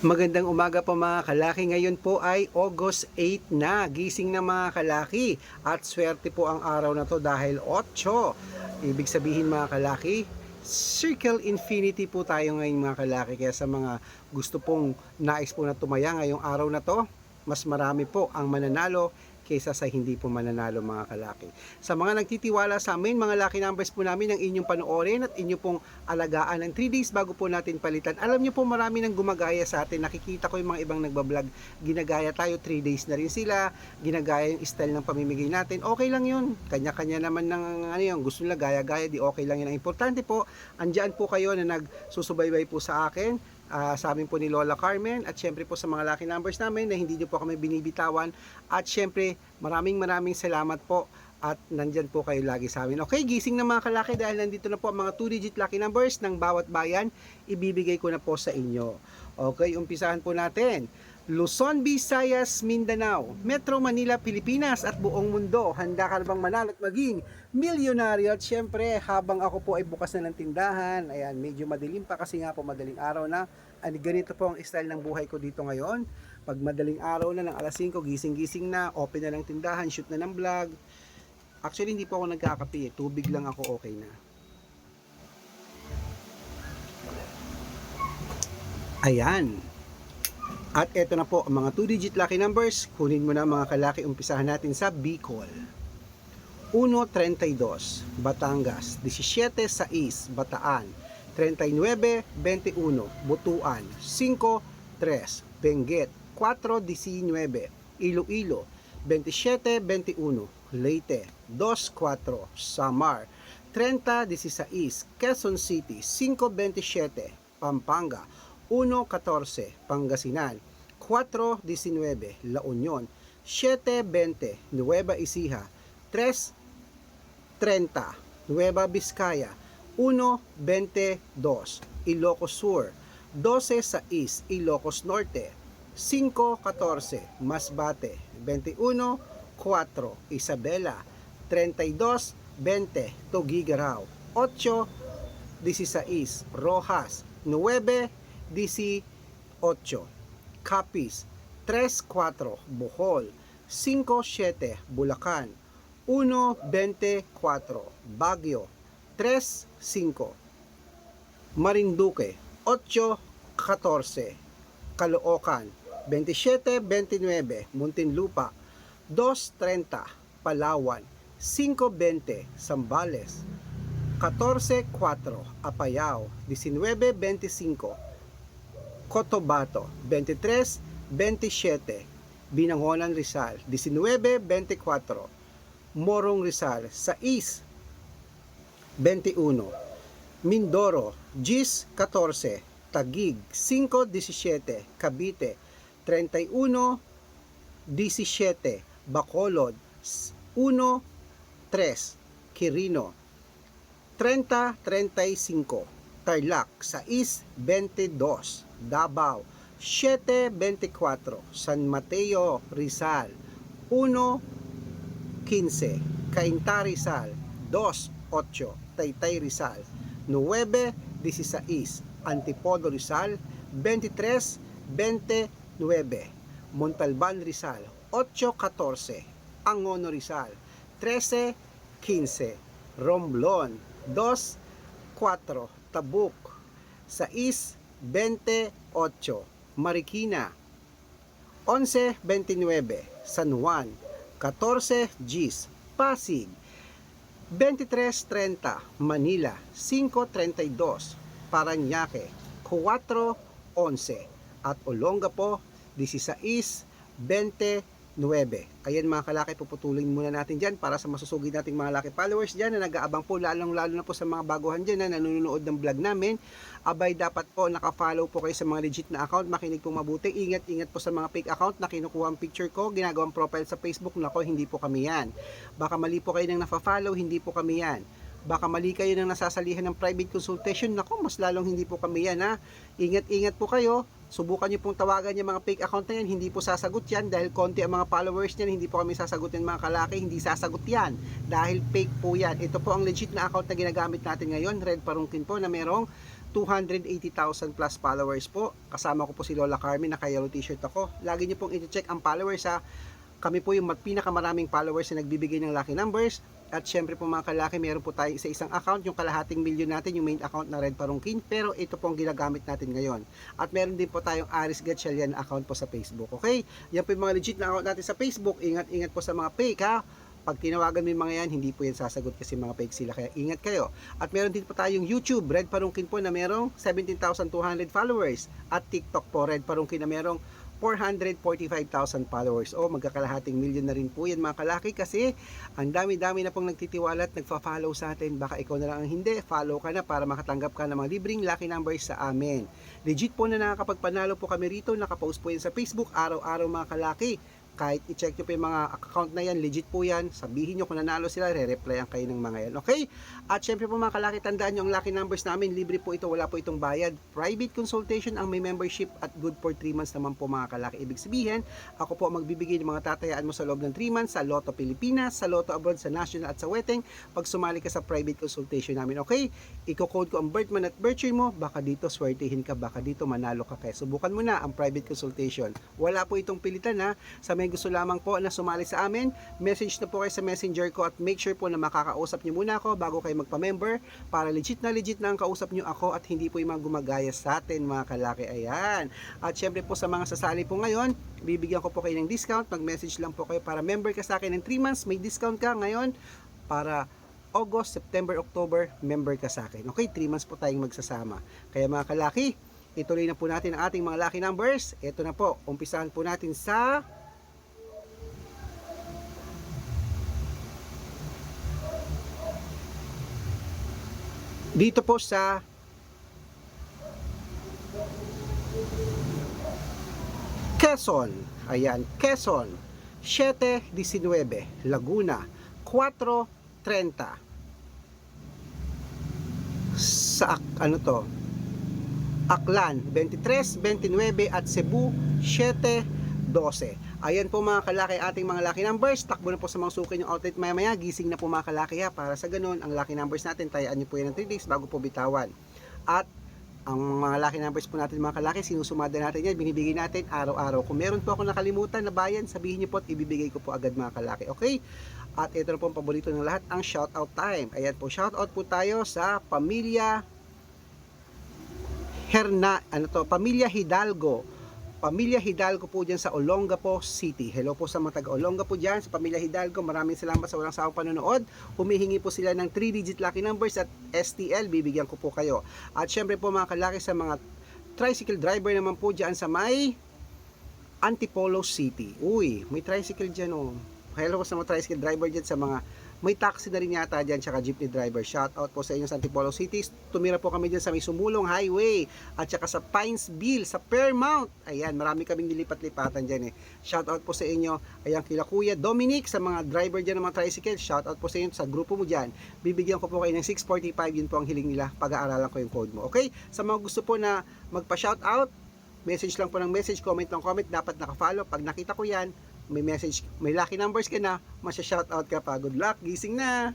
Magandang umaga po mga kalaki. Ngayon po ay August 8 na. Gising na mga kalaki. At swerte po ang araw na to dahil 8. Ibig sabihin mga kalaki, Circle Infinity po tayo ngayon mga kalaki. Kaya sa mga gusto pong nais po na tumaya ngayong araw na to, mas marami po ang mananalo kaysa sa hindi po mananalo mga kalaki. Sa mga nagtitiwala sa amin, mga lucky numbers po namin ang inyong panoorin at inyo pong alagaan ng 3 days bago po natin palitan. Alam nyo po marami nang gumagaya sa atin. Nakikita ko yung mga ibang nagbablog. Ginagaya tayo, 3 days na rin sila. Ginagaya yung style ng pamimigay natin. Okay lang yun. Kanya-kanya naman ng ano yun. Gusto nila gaya-gaya, di okay lang yun. Ang importante po, andyan po kayo na nagsusubaybay po sa akin ah, sa amin po ni Lola Carmen at syempre po sa mga lucky numbers namin na hindi nyo po kami binibitawan at syempre maraming maraming salamat po at nandyan po kayo lagi sa amin. Okay, gising na mga kalaki dahil nandito na po ang mga 2-digit lucky numbers ng bawat bayan. Ibibigay ko na po sa inyo. Okay, umpisahan po natin. Luzon, Visayas, Mindanao, Metro Manila, Pilipinas at buong mundo. Handa ka na bang manalo at maging milyonaryo? At syempre, habang ako po ay bukas na ng tindahan, ayan, medyo madilim pa kasi nga po madaling araw na. Ano, ganito po ang style ng buhay ko dito ngayon. Pag madaling araw na ng alas 5, gising-gising na, open na ng tindahan, shoot na ng vlog. Actually, hindi po ako nagkakape. eh. Tubig lang ako, okay na. Ayan. At eto na po ang mga 2-digit lucky numbers. Kunin mo na mga kalaki. Umpisahan natin sa Bicol. 1.32 Batangas 17.6 Bataan 39.21 Butuan. 5.3 Benguet 4.19 Iloilo 27.21 Leyte 2.4 Samar 30.16 Quezon City 5.27 Pampanga 1.14 Pangasinan 4.19 La Union 7.20 Nueva Ecija 3.30 Nueva Vizcaya 1.22 Ilocos Sur. 12.6 Ilocos Norte. 5.14 Masbate. 21.4 Isabela. 32.20 Tugigaraw. 8.16 Rojas. 9.18 Capiz. 3.4 Bohol. 5.7 Bulacan. 1.24 Baguio 3.5 Marinduque 8.14 Caloocan 27.29 Muntinlupa 2.30 Palawan 5.20 Zambales 14.4 Apayao 19.25 Cotabato 23.27 Binangonan Rizal 19.24 Morong Rizal 6 21 Mindoro Gis 14 Tagig 5.17 Cavite 31 17 Bacolod 1.3 Quirino 30-35 Tarlac 6-22 Davao 7-24 San Mateo Rizal 1-15 Cainta Rizal 2-8 Taytay Rizal 9-16 Antipodo Rizal 23-29 Montalban Rizal 8-14 Angono Rizal 13-15 Romblon 2-4 Tabuk 6-28 Marikina 11-29 San Juan 14 Gis Pasig 23.30 Manila 5.32 Paranaque 4.11 at Olongapo 16.29 Ayan mga kalaki, puputulin muna natin dyan para sa masusugid nating mga laki followers dyan na nag-aabang po lalong lalo na po sa mga baguhan dyan na nanonood ng vlog namin. Abay dapat po nakafollow po kayo sa mga legit na account, makinig po mabuti. Ingat-ingat po sa mga fake account na kinukuha ang picture ko, ginagawang profile sa Facebook. Nako, hindi po kami yan. Baka mali po kayo nang nafa-follow, hindi po kami yan. Baka mali kayo nang nasasalihan ng private consultation. Nako, mas lalong hindi po kami yan ha. Ingat-ingat po kayo. Subukan niyo pong tawagan yung mga fake account na yan. Hindi po sasagot yan dahil konti ang mga followers niyan. Hindi po kami sasagutin mga kalaki. Hindi sasagot yan dahil fake po yan. Ito po ang legit na account na ginagamit natin ngayon. Red Parungkin po na merong 280,000 plus followers po. Kasama ko po si Lola Carmen, naka-yellow t-shirt ako. Lagi niyo pong i-check ang followers ha. Kami po yung pinakamaraming followers na nagbibigay ng lucky numbers. At syempre po mga kalaki, meron po tayo sa isang account, yung kalahating milyon natin, yung main account na Red Parungkin. Pero ito po ang ginagamit natin ngayon. At meron din po tayong Aris Gatchalian account po sa Facebook. Okay? Yan po yung mga legit na account natin sa Facebook. Ingat-ingat po sa mga fake ha. Pag tinawagan mo yung mga yan, hindi po yan sasagot kasi mga fake sila. Kaya ingat kayo. At meron din po tayong YouTube, Red Parungkin po na merong 17,200 followers. At TikTok po, Red Parungkin na merong 445,000 followers. O magkakalahating million na rin po yan mga kalaki kasi ang dami-dami na pong nagtitiwala at nagfa-follow sa atin. Baka ikaw na lang ang hindi, follow ka na para makatanggap ka ng mga libreng lucky numbers sa amin. Legit po na nakakapagpanalo po kami rito, nakapost po yan sa Facebook araw-araw mga kalaki kahit i-check nyo pa yung mga account na yan, legit po yan. Sabihin nyo kung nanalo sila, re-replyan kayo ng mga yan. Okay? At syempre po mga kalaki, tandaan nyo ang lucky numbers namin. Libre po ito, wala po itong bayad. Private consultation ang may membership at good for 3 months naman po mga kalaki. Ibig sabihin, ako po magbibigay ng mga tatayaan mo sa loob ng 3 months sa Lotto Pilipinas, sa Lotto Abroad, sa National at sa Weteng pag sumali ka sa private consultation namin. Okay? Iko-code ko ang birth month at birth year mo, baka dito swertihin ka, baka dito manalo ka kaya subukan mo na ang private consultation. Wala po itong pilitan ha. Sa may gusto lamang po na sumali sa amin, message na po kayo sa messenger ko at make sure po na makakausap nyo muna ako bago kayo magpa-member para legit na legit na ang kausap nyo ako at hindi po yung mga gumagaya sa atin mga kalaki. Ayan. At syempre po sa mga sasali po ngayon, bibigyan ko po kayo ng discount. Mag-message lang po kayo para member ka sa akin ng 3 months. May discount ka ngayon para August, September, October, member ka sa akin. Okay, 3 months po tayong magsasama. Kaya mga kalaki, ituloy na po natin ang ating mga lucky numbers. Ito na po, umpisahan po natin sa dito po sa Quezon. Ayan, Quezon. 7.19, Laguna. 4.30. Sa ano to? Aklan 23, 29 at Cebu 7, 12. Ayan po mga kalaki ating mga lucky numbers. Takbo na po sa mga suki yung outlet maya maya. Gising na po mga kalaki ha. Para sa ganun, ang lucky numbers natin, tayaan nyo po yan ng 3 days bago po bitawan. At ang mga lucky numbers po natin mga kalaki, sinusumada natin yan, binibigay natin araw-araw. Kung meron po ako nakalimutan na bayan, sabihin niyo po at ibibigay ko po agad mga kalaki. Okay? At ito na po ang paborito ng lahat, ang shoutout time. Ayan po, shoutout po tayo sa pamilya Herna, ano to, Pamilya Hidalgo. Pamilya Hidalgo po dyan sa Olongapo City. Hello po sa mga taga Olongapo dyan, sa Pamilya Hidalgo. Maraming salamat sa walang sawang panonood. Humihingi po sila ng 3-digit lucky numbers at STL. Bibigyan ko po kayo. At syempre po mga kalaki sa mga tricycle driver naman po dyan sa may Antipolo City. Uy, may tricycle dyan oh. Hello po sa mga tricycle driver dyan sa mga may taxi na rin yata dyan tsaka jeepney driver. Shout out po sa inyo sa Antipolo City. Tumira po kami dyan sa may Sumulong Highway at saka sa Pinesville, sa Fairmount. Ayan, marami kaming nilipat-lipatan dyan eh. Shout out po sa inyo. Ayan, kila Kuya Dominic sa mga driver dyan ng mga tricycle. Shout out po sa inyo sa grupo mo dyan. Bibigyan ko po kayo ng 645. Yun po ang hiling nila. Pag-aaralan ko yung code mo. Okay? Sa mga gusto po na magpa-shout out, message lang po ng message, comment ng comment, dapat naka-follow. Pag nakita ko yan, may message, may lucky numbers ka na, masya-shoutout ka pa. Good luck, gising na!